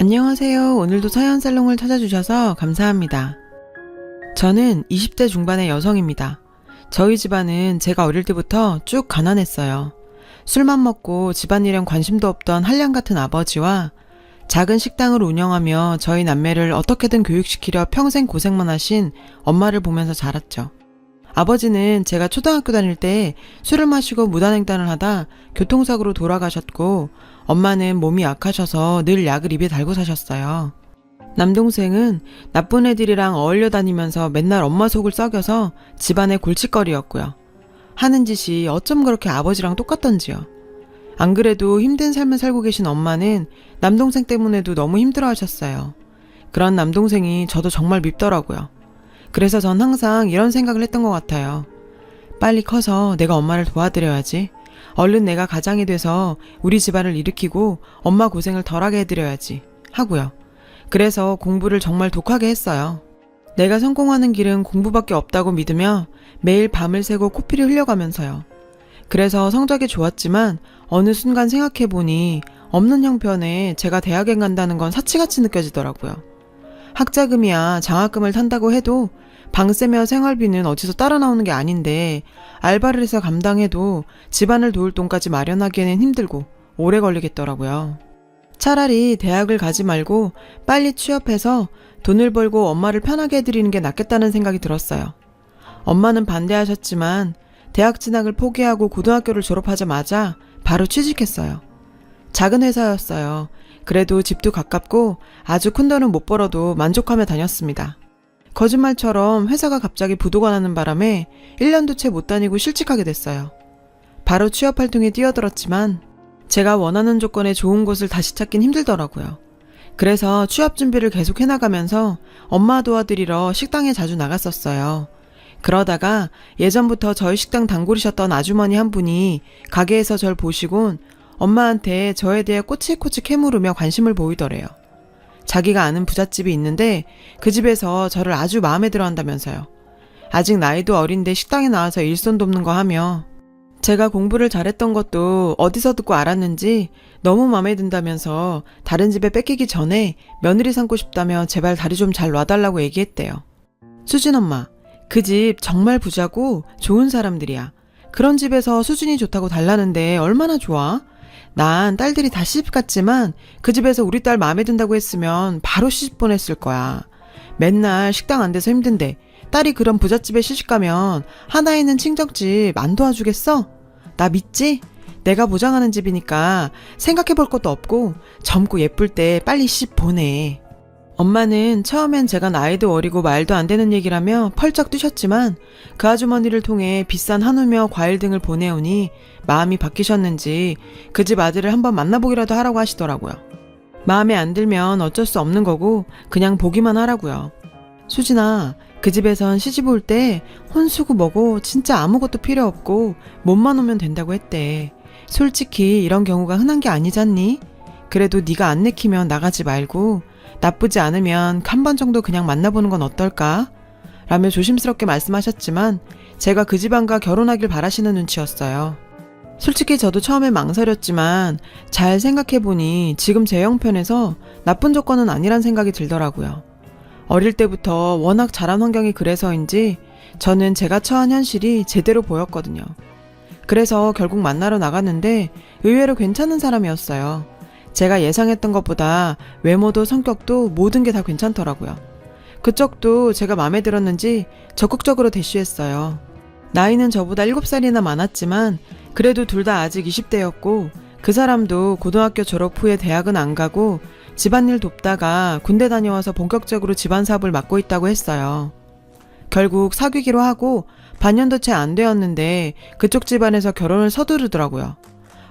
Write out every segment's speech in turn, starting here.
안녕하세요. 오늘도 서현 살롱을 찾아주셔서 감사합니다. 저는 20대 중반의 여성입니다. 저희 집안은 제가 어릴 때부터 쭉 가난했어요. 술만 먹고 집안일엔 관심도 없던 한량 같은 아버지와 작은 식당을 운영하며 저희 남매를 어떻게든 교육시키려 평생 고생만 하신 엄마를 보면서 자랐죠. 아버지는 제가 초등학교 다닐 때 술을 마시고 무단횡단을 하다 교통사고로 돌아가셨고 엄마는 몸이 약하셔서 늘 약을 입에 달고 사셨어요. 남동생은 나쁜 애들이랑 어울려 다니면서 맨날 엄마 속을 썩여서 집안의 골칫거리였고요. 하는 짓이 어쩜 그렇게 아버지랑 똑같던지요. 안 그래도 힘든 삶을 살고 계신 엄마는 남동생 때문에도 너무 힘들어 하셨어요. 그런 남동생이 저도 정말 밉더라고요. 그래서 전 항상 이런 생각을 했던 것 같아요. 빨리 커서 내가 엄마를 도와드려야지. 얼른 내가 가장이 돼서 우리 집안을 일으키고 엄마 고생을 덜하게 해드려야지. 하고요. 그래서 공부를 정말 독하게 했어요. 내가 성공하는 길은 공부밖에 없다고 믿으며 매일 밤을 새고 코피를 흘려가면서요. 그래서 성적이 좋았지만 어느 순간 생각해보니 없는 형편에 제가 대학에 간다는 건 사치같이 느껴지더라고요. 학자금이야 장학금을 탄다고 해도 방세며 생활비는 어디서 따라 나오는 게 아닌데 알바를 해서 감당해도 집안을 도울 돈까지 마련하기에는 힘들고 오래 걸리겠더라고요. 차라리 대학을 가지 말고 빨리 취업해서 돈을 벌고 엄마를 편하게 해드리는 게 낫겠다는 생각이 들었어요. 엄마는 반대하셨지만 대학 진학을 포기하고 고등학교를 졸업하자마자 바로 취직했어요. 작은 회사였어요. 그래도 집도 가깝고 아주 큰 돈은 못 벌어도 만족하며 다녔습니다. 거짓말처럼 회사가 갑자기 부도가 나는 바람에 1년도 채 못 다니고 실직하게 됐어요. 바로 취업 활동에 뛰어들었지만 제가 원하는 조건의 좋은 곳을 다시 찾긴 힘들더라고요. 그래서 취업 준비를 계속 해나가면서 엄마 도와드리러 식당에 자주 나갔었어요. 그러다가 예전부터 저희 식당 단골이셨던 아주머니 한 분이 가게에서 절 보시곤 엄마한테 저에 대해 꼬치꼬치 캐물으며 관심을 보이더래요. 자기가 아는 부잣집이 있는데 그 집에서 저를 아주 마음에 들어 한다면서요. 아직 나이도 어린데 식당에 나와서 일손 돕는 거 하며 제가 공부를 잘했던 것도 어디서 듣고 알았는지 너무 마음에 든다면서 다른 집에 뺏기기 전에 며느리 삼고 싶다며 제발 다리 좀 잘 놔달라고 얘기했대요. 수진 엄마, 그 집 정말 부자고 좋은 사람들이야. 그런 집에서 수준이 좋다고 달라는데 얼마나 좋아? 난 딸들이 다 시집 갔지만 그 집에서 우리 딸 마음에 든다고 했으면 바로 시집 보냈을 거야. 맨날 식당 안 돼서 힘든데 딸이 그런 부잣집에 시집 가면 하나 있는 친정집 안 도와주겠어? 나 믿지? 내가 보장하는 집이니까 생각해 볼 것도 없고 젊고 예쁠 때 빨리 시집 보내. 엄마는 처음엔 제가 나이도 어리고 말도 안 되는 얘기라며 펄쩍 뛰셨지만 그 아주머니를 통해 비싼 한우며 과일 등을 보내오니 마음이 바뀌셨는지 그 집 아들을 한번 만나보기라도 하라고 하시더라고요. 마음에 안 들면 어쩔 수 없는 거고 그냥 보기만 하라고요. 수진아, 그 집에선 시집 올 때 혼수고 뭐고 진짜 아무것도 필요 없고 몸만 오면 된다고 했대. 솔직히 이런 경우가 흔한 게 아니잖니? 그래도 네가 안 내키면 나가지 말고 나쁘지 않으면 한 번 정도 그냥 만나보는 건 어떨까? 라며 조심스럽게 말씀하셨지만 제가 그 집안과 결혼하길 바라시는 눈치였어요. 솔직히 저도 처음에 망설였지만 잘 생각해보니 지금 제 형편에서 나쁜 조건은 아니란 생각이 들더라고요. 어릴 때부터 워낙 자란 환경이 그래서인지 저는 제가 처한 현실이 제대로 보였거든요. 그래서 결국 만나러 나갔는데 의외로 괜찮은 사람이었어요. 제가 예상했던 것보다 외모도 성격도 모든 게 다 괜찮더라고요. 그쪽도 제가 마음에 들었는지 적극적으로 대쉬했어요. 나이는 저보다 7살이나 많았지만 그래도 둘 다 아직 20대였고 그 사람도 고등학교 졸업 후에 대학은 안 가고 집안일 돕다가 군대 다녀와서 본격적으로 집안 사업을 맡고 있다고 했어요. 결국 사귀기로 하고 반년도 채 안 되었는데 그쪽 집안에서 결혼을 서두르더라고요.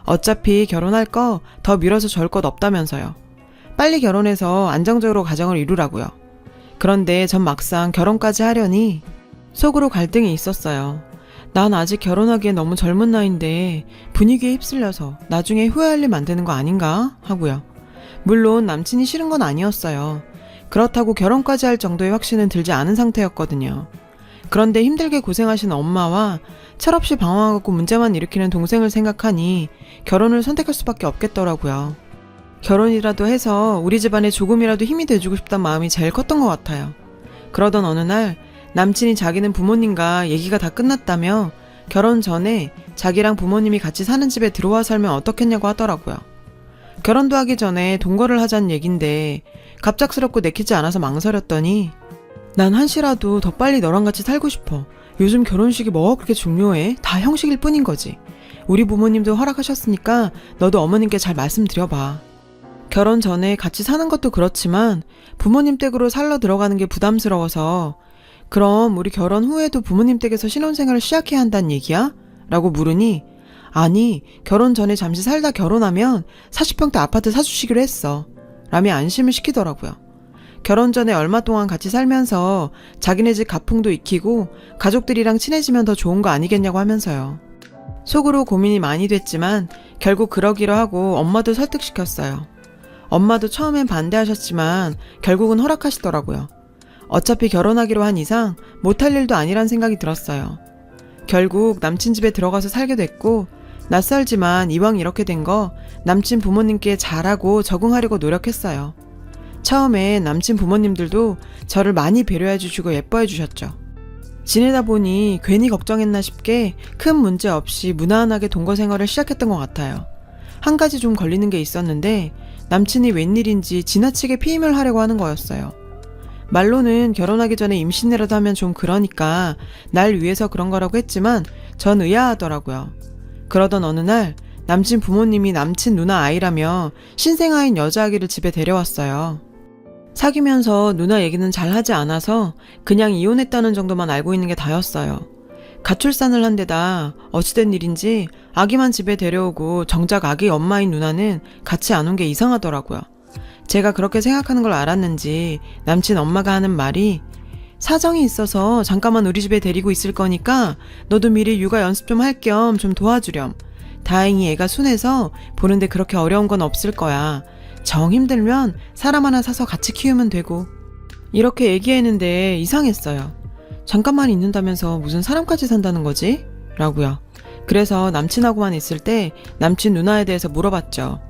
어차피 결혼할 거더 미뤄서 절 것 없다면서요. 빨리 결혼해서 안정적으로 가정을 이루라고요. 그런데 전 막상 결혼까지 하려니 속으로 갈등이 있었어요. 난 아직 결혼하기에 너무 젊은 나이인데 분위기에 휩쓸려서 나중에 후회할 일 만드는 거 아닌가 하고요. 물론 남친이 싫은 건 아니었어요. 그렇다고 결혼까지 할 정도의 확신은 들지 않은 상태였거든요. 그런데 힘들게 고생하신 엄마와 철없이 방황하고 문제만 일으키는 동생을 생각하니 결혼을 선택할 수밖에 없겠더라고요. 결혼이라도 해서 우리 집안에 조금이라도 힘이 돼주고 싶단 마음이 제일 컸던 것 같아요. 그러던 어느 날 남친이 자기는 부모님과 얘기가 다 끝났다며 결혼 전에 자기랑 부모님이 같이 사는 집에 들어와 살면 어떻겠냐고 하더라고요. 결혼도 하기 전에 동거를 하자는 얘긴데 갑작스럽고 내키지 않아서 망설였더니 난 한시라도 더 빨리 너랑 같이 살고 싶어. 요즘 결혼식이 뭐가 그렇게 중요해? 다 형식일 뿐인 거지. 우리 부모님도 허락하셨으니까 너도 어머님께 잘 말씀드려봐. 결혼 전에 같이 사는 것도 그렇지만 부모님 댁으로 살러 들어가는 게 부담스러워서 그럼 우리 결혼 후에도 부모님 댁에서 신혼생활을 시작해야 한다는 얘기야? 라고 물으니 아니 결혼 전에 잠시 살다 결혼하면 40평대 아파트 사주시기로 했어. 라며 안심을 시키더라고요. 결혼 전에 얼마 동안 같이 살면서 자기네 집 가풍도 익히고 가족들이랑 친해지면 더 좋은 거 아니겠냐고 하면서요. 속으로 고민이 많이 됐지만 결국 그러기로 하고 엄마도 설득시켰어요. 엄마도 처음엔 반대하셨지만 결국은 허락하시더라고요. 어차피 결혼하기로 한 이상 못할 일도 아니란 생각이 들었어요. 결국 남친 집에 들어가서 살게 됐고 낯설지만 이왕 이렇게 된 거 남친 부모님께 잘하고 적응하려고 노력했어요. 처음에 남친 부모님들도 저를 많이 배려해 주시고 예뻐해 주셨죠. 지내다 보니 괜히 걱정했나 싶게 큰 문제 없이 무난하게 동거 생활을 시작했던 것 같아요. 한 가지 좀 걸리는 게 있었는데 남친이 웬일인지 지나치게 피임을 하려고 하는 거였어요. 말로는 결혼하기 전에 임신이라도 하면 좀 그러니까 날 위해서 그런 거라고 했지만 전 의아하더라고요. 그러던 어느 날 남친 부모님이 남친 누나 아이라며 신생아인 여자아기를 집에 데려왔어요. 사귀면서 누나 얘기는 잘 하지 않아서 그냥 이혼했다는 정도만 알고 있는 게 다였어요. 가출산을 한 데다 어찌된 일인지 아기만 집에 데려오고 정작 아기 엄마인 누나는 같이 안 온 게 이상하더라고요. 제가 그렇게 생각하는 걸 알았는지 남친 엄마가 하는 말이 사정이 있어서 잠깐만 우리 집에 데리고 있을 거니까 너도 미리 육아 연습 좀 할 겸 좀 도와주렴. 다행히 애가 순해서 보는데 그렇게 어려운 건 없을 거야. 정 힘들면 사람 하나 사서 같이 키우면 되고. 이렇게 얘기했는데 이상했어요. 잠깐만 있는다면서 무슨 사람까지 산다는 거지? 라고요. 그래서 남친하고만 있을 때 남친 누나에 대해서 물어봤죠.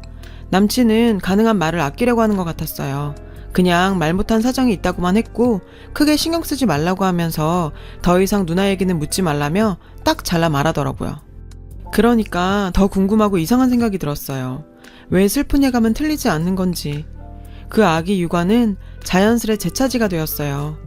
남친은 가능한 말을 아끼려고 하는 것 같았어요. 그냥 말 못한 사정이 있다고만 했고 크게 신경 쓰지 말라고 하면서 더 이상 누나 얘기는 묻지 말라며 딱 잘라 말하더라고요. 그러니까 더 궁금하고 이상한 생각이 들었어요. 왜 슬픈 예감은 틀리지 않는 건지. 그 아기 육아는 자연스레 제 차지가 되었어요.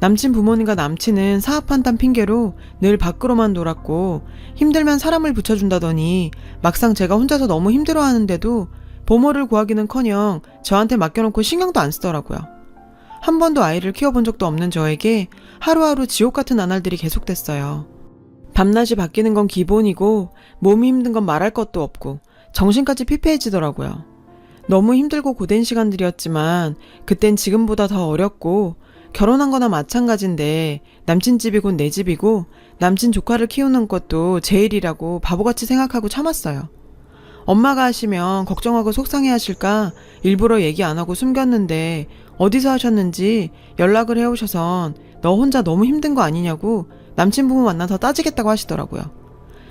남친 부모님과 남친은 사업한다는 핑계로 늘 밖으로만 놀았고 힘들면 사람을 붙여준다더니 막상 제가 혼자서 너무 힘들어하는데도 보모를 구하기는커녕 저한테 맡겨놓고 신경도 안 쓰더라고요. 한 번도 아이를 키워본 적도 없는 저에게 하루하루 지옥 같은 나날들이 계속됐어요. 밤낮이 바뀌는 건 기본이고 몸이 힘든 건 말할 것도 없고 정신까지 피폐해지더라고요. 너무 힘들고 고된 시간들이었지만 그땐 지금보다 더 어렵고 결혼한 거나 마찬가지인데 남친 집이 곧 내 집이고 남친 조카를 키우는 것도 제 일이라고 바보같이 생각하고 참았어요. 엄마가 하시면 걱정하고 속상해 하실까 일부러 얘기 안 하고 숨겼는데 어디서 하셨는지 연락을 해오셔선 너 혼자 너무 힘든 거 아니냐고 남친 부부 만나서 따지겠다고 하시더라고요.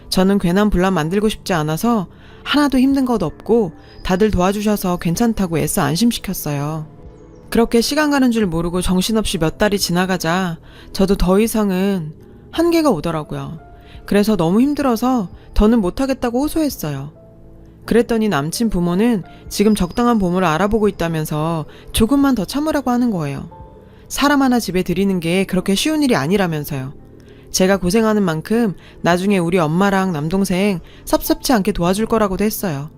저는 괜한 분란 만들고 싶지 않아서 하나도 힘든 것 없고 다들 도와주셔서 괜찮다고 애써 안심시켰어요. 그렇게 시간 가는 줄 모르고 정신없이 몇 달이 지나가자 저도 더 이상은 한계가 오더라고요. 그래서 너무 힘들어서 더는 못하겠다고 호소했어요. 그랬더니 남친 부모는 지금 적당한 보모를 알아보고 있다면서 조금만 더 참으라고 하는 거예요. 사람 하나 집에 들이는 게 그렇게 쉬운 일이 아니라면서요. 제가 고생하는 만큼 나중에 우리 엄마랑 남동생 섭섭치 않게 도와줄 거라고도 했어요.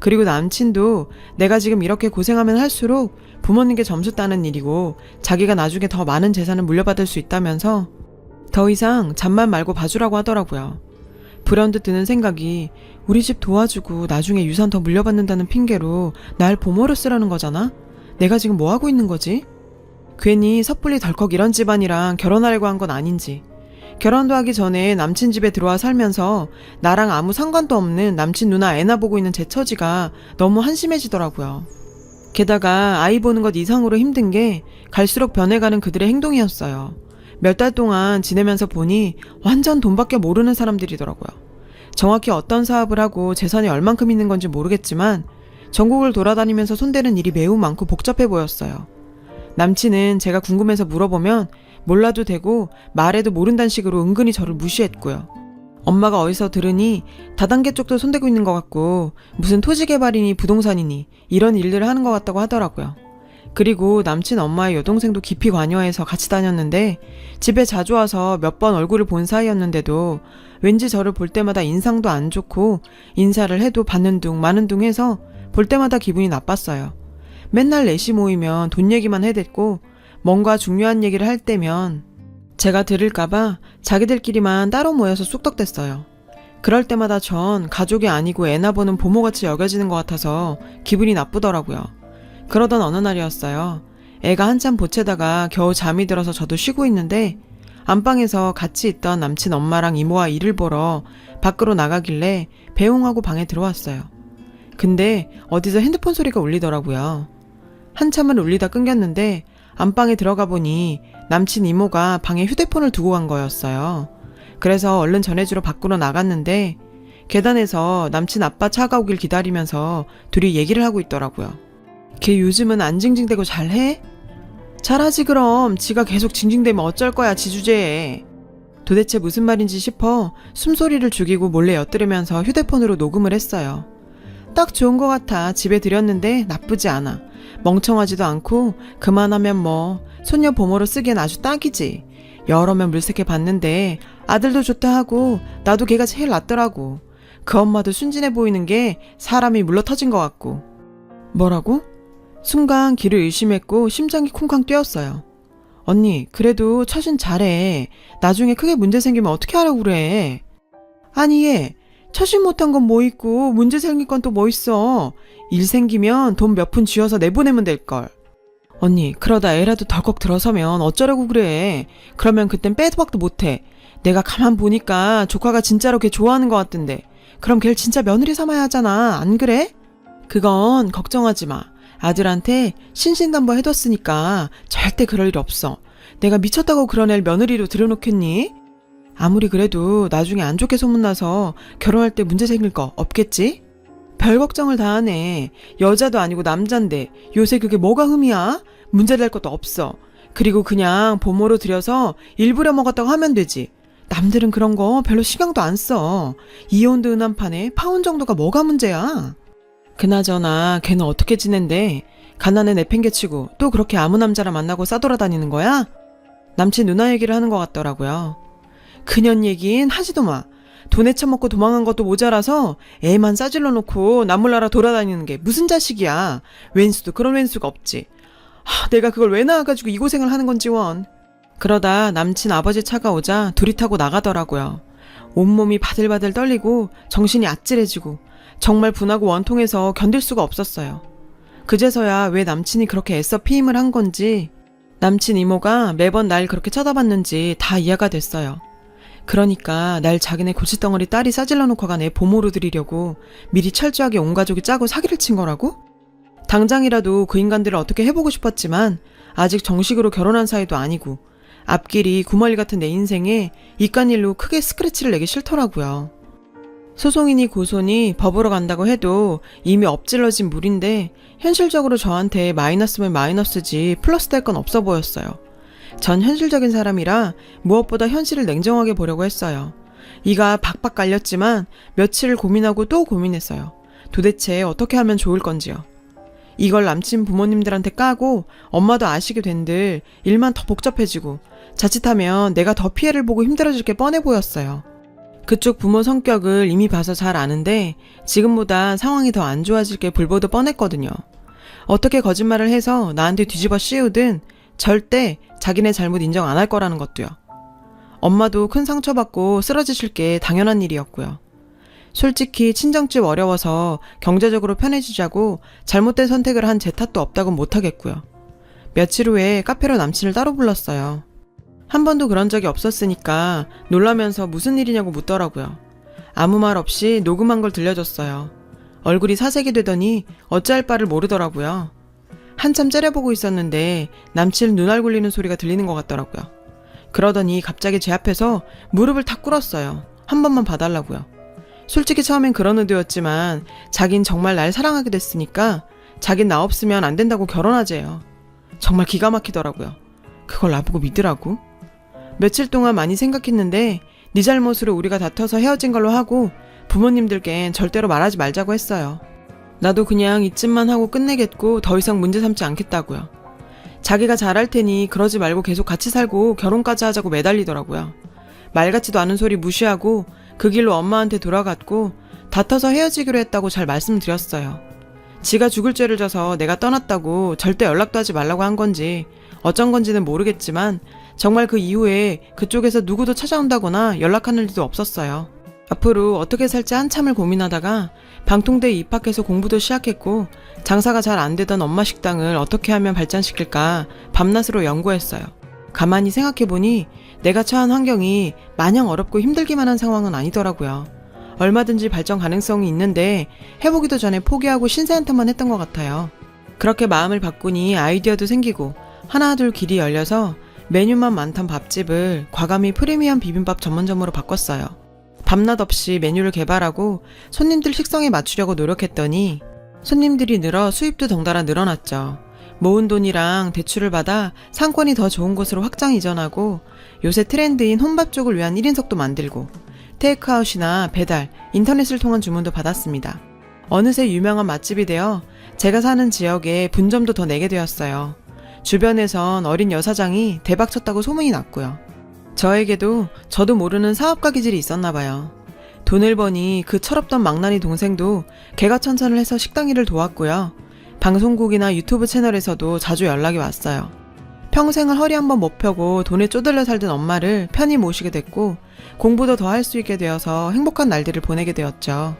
그리고 남친도 내가 지금 이렇게 고생하면 할수록 부모님께 점수 따는 일이고 자기가 나중에 더 많은 재산을 물려받을 수 있다면서 더 이상 잠만 말고 봐주라고 하더라고요. 불현듯 드는 생각이 우리 집 도와주고 나중에 유산 더 물려받는다는 핑계로 날 보모로 쓰라는 거잖아? 내가 지금 뭐 하고 있는 거지? 괜히 섣불리 덜컥 이런 집안이랑 결혼하려고 한 건 아닌지. 결혼도 하기 전에 남친 집에 들어와 살면서 나랑 아무 상관도 없는 남친 누나 애나 보고 있는 제 처지가 너무 한심해지더라고요. 게다가 아이 보는 것 이상으로 힘든 게 갈수록 변해가는 그들의 행동이었어요. 몇 달 동안 지내면서 보니 완전 돈밖에 모르는 사람들이더라고요. 정확히 어떤 사업을 하고 재산이 얼만큼 있는 건지 모르겠지만 전국을 돌아다니면서 손대는 일이 매우 많고 복잡해 보였어요. 남친은 제가 궁금해서 물어보면 몰라도 되고 말해도 모른다는 식으로 은근히 저를 무시했고요. 엄마가 어디서 들으니 다단계 쪽도 손대고 있는 것 같고 무슨 토지 개발이니 부동산이니 이런 일들을 하는 것 같다고 하더라고요. 그리고 남친 엄마의 여동생도 깊이 관여해서 같이 다녔는데 집에 자주 와서 몇 번 얼굴을 본 사이였는데도 왠지 저를 볼 때마다 인상도 안 좋고 인사를 해도 받는 둥 마는 둥 해서 볼 때마다 기분이 나빴어요. 맨날 내시 모이면 돈 얘기만 해댔고 뭔가 중요한 얘기를 할 때면 제가 들을까봐 자기들끼리만 따로 모여서 쑥덕댔어요. 그럴 때마다 전 가족이 아니고 애나 보는 부모같이 여겨지는 것 같아서 기분이 나쁘더라고요. 그러던 어느 날이었어요. 애가 한참 보채다가 겨우 잠이 들어서 저도 쉬고 있는데 안방에서 같이 있던 남친 엄마랑 이모와 일을 보러 밖으로 나가길래 배웅하고 방에 들어왔어요. 근데 어디서 핸드폰 소리가 울리더라고요. 한참을 울리다 끊겼는데 안방에 들어가 보니 남친 이모가 방에 휴대폰을 두고 간 거였어요. 그래서 얼른 전해주러 밖으로 나갔는데 계단에서 남친 아빠 차가 오길 기다리면서 둘이 얘기를 하고 있더라고요. 걔 요즘은 안 징징대고 잘해? 잘하지 그럼 지가 계속 징징대면 어쩔 거야 지 주제에. 도대체 무슨 말인지 싶어 숨소리를 죽이고 몰래 엿들으면서 휴대폰으로 녹음을 했어요. 딱 좋은 것 같아 집에 들였는데 나쁘지 않아. 멍청하지도 않고 그만하면 뭐 소녀 보모로 쓰기엔 아주 딱이지. 여러 명 물색해 봤는데 아들도 좋다 하고 나도 걔가 제일 낫더라고. 그 엄마도 순진해 보이는 게 사람이 물러 터진 것 같고. 뭐라고? 순간 길을 의심했고 심장이 쿵쾅 뛰었어요. 언니, 그래도 처신 잘해. 나중에 크게 문제 생기면 어떻게 하라고 그래? 아니, 얘, 처신 못한 건 뭐 있고, 문제 생길 건 또 뭐 있어. 일 생기면 돈 몇 푼 쥐어서 내보내면 될걸. 언니, 그러다 애라도 덜컥 들어서면 어쩌려고 그래. 그러면 그땐 빼도 박도 못해. 내가 가만 보니까 조카가 진짜로 걔 좋아하는 것 같던데. 그럼 걔를 진짜 며느리 삼아야 하잖아. 안 그래? 그건 걱정하지 마. 아들한테 신신당부 해뒀으니까 절대 그럴 일 없어. 내가 미쳤다고 그런 애를 며느리로 들여놓겠니? 아무리 그래도 나중에 안 좋게 소문나서 결혼할 때 문제 생길 거 없겠지? 별 걱정을 다 하네. 여자도 아니고 남잔데 요새 그게 뭐가 흠이야? 문제될 것도 없어. 그리고 그냥 보모로 들여서 일부려 먹었다고 하면 되지. 남들은 그런 거 별로 신경도 안 써. 이혼도 은한판에 파혼 정도가 뭐가 문제야? 그나저나 걔는 어떻게 지낸대? 가난에 내팽개치고 또 그렇게 아무 남자랑 만나고 싸돌아다니는 거야? 남친 누나 얘기를 하는 것 같더라고요. 그년 얘긴 하지도 마. 돈에 처먹고 도망간 것도 모자라서 애만 싸질러 놓고 남몰라라 돌아다니는 게 무슨 자식이야. 웬수도 그런 웬수가 없지. 하, 내가 그걸 왜 나와가지고 이 고생을 하는 건지 원. 그러다 남친 아버지 차가 오자 둘이 타고 나가더라고요. 온몸이 바들바들 떨리고 정신이 아찔해지고 정말 분하고 원통해서 견딜 수가 없었어요. 그제서야 왜 남친이 그렇게 애써 피임을 한 건지 남친 이모가 매번 날 그렇게 쳐다봤는지 다 이해가 됐어요. 그러니까 날 자기네 고치덩어리 딸이 싸질러 놓고 간 애 보모로 들이려고 미리 철저하게 온 가족이 짜고 사기를 친 거라고? 당장이라도 그 인간들을 어떻게 해보고 싶었지만 아직 정식으로 결혼한 사이도 아니고 앞길이 구멀리 같은 내 인생에 이깟 일로 크게 스크래치를 내기 싫더라고요. 소송이니 고소니 법으로 간다고 해도 이미 엎질러진 물인데 현실적으로 저한테 마이너스면 마이너스지 플러스 될 건 없어 보였어요. 전 현실적인 사람이라 무엇보다 현실을 냉정하게 보려고 했어요. 이가 박박 깔렸지만 며칠을 고민하고 또 고민했어요. 도대체 어떻게 하면 좋을 건지요. 이걸 남친 부모님들한테 까고 엄마도 아시게 된들 일만 더 복잡해지고 자칫하면 내가 더 피해를 보고 힘들어질 게 뻔해 보였어요. 그쪽 부모 성격을 이미 봐서 잘 아는데 지금보다 상황이 더 안 좋아질 게 불보듯 뻔했거든요. 어떻게 거짓말을 해서 나한테 뒤집어 씌우든 절대 자기네 잘못 인정 안 할 거라는 것도요. 엄마도 큰 상처받고 쓰러지실 게 당연한 일이었고요. 솔직히 친정집 어려워서 경제적으로 편해지자고 잘못된 선택을 한 제 탓도 없다고 못하겠고요. 며칠 후에 카페로 남친을 따로 불렀어요. 한 번도 그런 적이 없었으니까 놀라면서 무슨 일이냐고 묻더라고요. 아무 말 없이 녹음한 걸 들려줬어요. 얼굴이 사색이 되더니 어찌할 바를 모르더라고요. 한참 째려보고 있었는데 남친 눈알 굴리는 소리가 들리는 것 같더라고요. 그러더니 갑자기 제 앞에서 무릎을 탁 꿇었어요. 한 번만 봐달라고요. 솔직히 처음엔 그런 의도였지만 자긴 정말 날 사랑하게 됐으니까 자긴 나 없으면 안 된다고 결혼하재요. 정말 기가 막히더라고요. 그걸 나보고 믿으라고? 며칠 동안 많이 생각했는데 네 잘못으로 우리가 다퉈서 헤어진 걸로 하고 부모님들께ን 절대로 말하지 말자고 했어요. 나도 그냥 이쯤만 하고 끝내겠고 더 이상 문제 삼지 않겠다고요. 자기가 잘할 테니 그러지 말고 계속 같이 살고 결혼까지 하자고 매달리더라고요. 말 같지도 않은 소리 무시하고 그 길로 엄마한테 돌아갔고 다퉈서 헤어지기로 했다고 잘 말씀드렸어요. 지가 죽을 죄를 져서 내가 떠났다고 절대 연락도 하지 말라고 한 건지 어쩐 건지는 모르겠지만 정말 그 이후에 그쪽에서 누구도 찾아온다거나 연락하는 일도 없었어요. 앞으로 어떻게 살지 한참을 고민하다가 방통대에 입학해서 공부도 시작했고 장사가 잘 안 되던 엄마 식당을 어떻게 하면 발전시킬까 밤낮으로 연구했어요. 가만히 생각해보니 내가 처한 환경이 마냥 어렵고 힘들기만 한 상황은 아니더라고요. 얼마든지 발전 가능성이 있는데 해보기도 전에 포기하고 신세한테만 했던 것 같아요. 그렇게 마음을 바꾸니 아이디어도 생기고 하나둘 길이 열려서 메뉴만 많던 밥집을 과감히 프리미엄 비빔밥 전문점으로 바꿨어요. 밤낮 없이 메뉴를 개발하고 손님들 식성에 맞추려고 노력했더니 손님들이 늘어 수입도 덩달아 늘어났죠. 모은 돈이랑 대출을 받아 상권이 더 좋은 곳으로 확장 이전하고 요새 트렌드인 혼밥 쪽을 위한 1인석도 만들고 테이크아웃이나 배달, 인터넷을 통한 주문도 받았습니다. 어느새 유명한 맛집이 되어 제가 사는 지역에 분점도 더 내게 되었어요. 주변에선 어린 여사장이 대박 쳤다고 소문이 났고요. 저에게도 저도 모르는 사업가 기질이 있었나 봐요. 돈을 버니 그 철없던 망나니 동생도 개가 천선을 해서 식당 일을 도왔고요. 방송국이나 유튜브 채널에서도 자주 연락이 왔어요. 평생을 허리 한번 못 펴고 돈에 쪼들려 살던 엄마를 편히 모시게 됐고 공부도 더 할 수 있게 되어서 행복한 날들을 보내게 되었죠.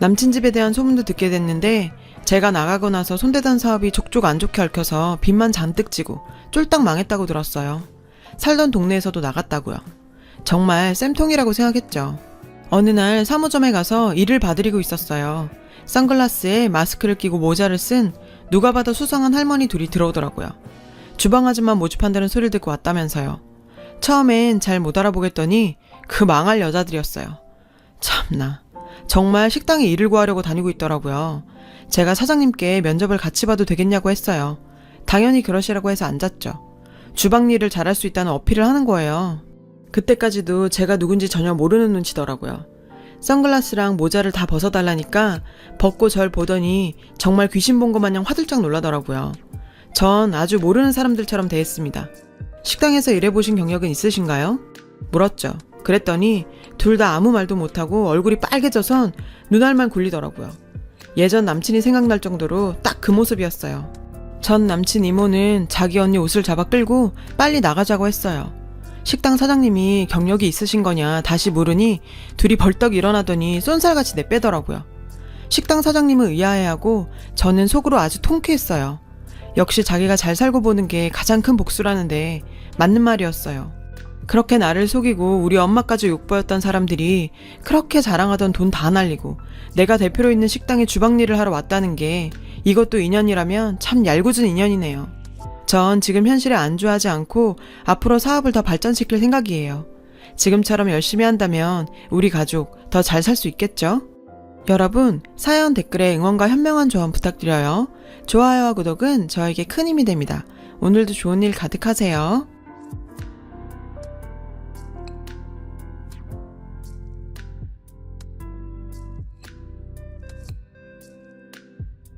남친 집에 대한 소문도 듣게 됐는데 제가 나가고 나서 손대던 사업이 족족 안 좋게 얽혀서 빚만 잔뜩 지고 쫄딱 망했다고 들었어요. 살던 동네에서도 나갔다고요. 정말 쌤통이라고 생각했죠. 어느 날 사무점에 가서 일을 봐드리고 있었어요. 선글라스에 마스크를 끼고 모자를 쓴 누가 봐도 수상한 할머니 둘이 들어오더라고요. 주방 아줌마 모집한다는 소리를 듣고 왔다면서요. 처음엔 잘 못 알아보겠더니 그 망할 여자들이었어요. 참나. 정말 식당에 일을 구하려고 다니고 있더라고요. 제가 사장님께 면접을 같이 봐도 되겠냐고 했어요. 당연히 그러시라고 해서 앉았죠. 주방 일을 잘할 수 있다는 어필을 하는 거예요. 그때까지도 제가 누군지 전혀 모르는 눈치더라고요. 선글라스랑 모자를 다 벗어달라니까 벗고 절 보더니 정말 귀신 본 것 마냥 화들짝 놀라더라고요. 전 아주 모르는 사람들처럼 대했습니다. 식당에서 일해보신 경력은 있으신가요? 물었죠. 그랬더니 둘 다 아무 말도 못하고 얼굴이 빨개져선 눈알만 굴리더라고요. 예전 남친이 생각날 정도로 딱 그 모습이었어요. 전 남친 이모는 자기 언니 옷을 잡아 끌고 빨리 나가자고 했어요. 식당 사장님이 경력이 있으신 거냐 다시 물으니 둘이 벌떡 일어나더니 쏜살같이 내빼더라고요. 식당 사장님은 의아해하고 저는 속으로 아주 통쾌했어요. 역시 자기가 잘 살고 보는 게 가장 큰 복수라는데 맞는 말이었어요. 그렇게 나를 속이고 우리 엄마까지 욕보였던 사람들이 그렇게 자랑하던 돈 다 날리고 내가 대표로 있는 식당에 주방 일을 하러 왔다는 게 이것도 인연이라면 참 얄궂은 인연이네요. 전 지금 현실에 안주하지 않고 앞으로 사업을 더 발전시킬 생각이에요. 지금처럼 열심히 한다면 우리 가족 더 잘 살 수 있겠죠? 여러분, 사연 댓글에 응원과 현명한 조언 부탁드려요. 좋아요와 구독은 저에게 큰 힘이 됩니다. 오늘도 좋은 일 가득하세요.